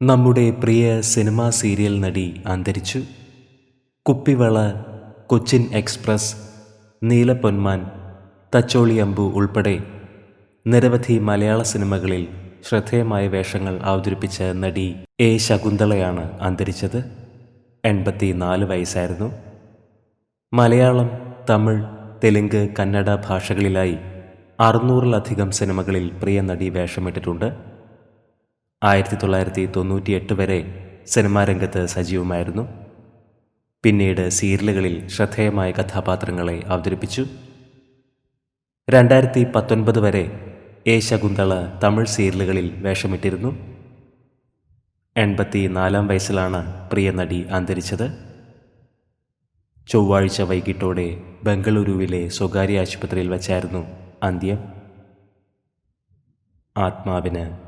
നമ്മുടെ പ്രിയ cinema serial നടി അന്തരിച്ചു. കുപ്പിവള കൊച്ചിൻ എക്സ്പ്രസ് നീലപ്പൊന്മാൻ തച്ചോളി അമ്പു ഉൾപ്പെടെ നിരവധി മലയാള സിനിമകളിൽ ശ്രദ്ധേയമായ വേഷങ്ങൾ അവതരിപ്പിച്ച നടി എ ശകുന്തളയാണ് അന്തരിച്ചത്. എൺപത്തി നാല് വയസ്സായിരുന്നു. മലയാളം തമിഴ് തെലുങ്ക് കന്നഡ ഭാഷകളിലായി അറുന്നൂറിലധികം സിനിമകളിൽ പ്രിയ നടി വേഷമിട്ടിട്ടുണ്ട്. ആയിരത്തി തൊള്ളായിരത്തി തൊണ്ണൂറ്റിയെട്ട് വരെ സിനിമാ രംഗത്ത് സജീവമായിരുന്നു. പിന്നീട് സീരിയലുകളിൽ ശ്രദ്ധേയമായ കഥാപാത്രങ്ങളെ അവതരിപ്പിച്ചു. രണ്ടായിരത്തി പത്തൊൻപത് വരെ എ ശകുന്തള തമിഴ് സീരിയലുകളിൽ വേഷമിട്ടിരുന്നു. എൺപത്തി നാലാം വയസ്സിലാണ് പ്രിയ നടി അന്തരിച്ചത്. ചൊവ്വാഴ്ച വൈകിട്ടോടെ ബംഗളൂരുവിലെ സ്വകാര്യ ആശുപത്രിയിൽ വച്ചായിരുന്നു അന്ത്യം. ആത്മാവിന്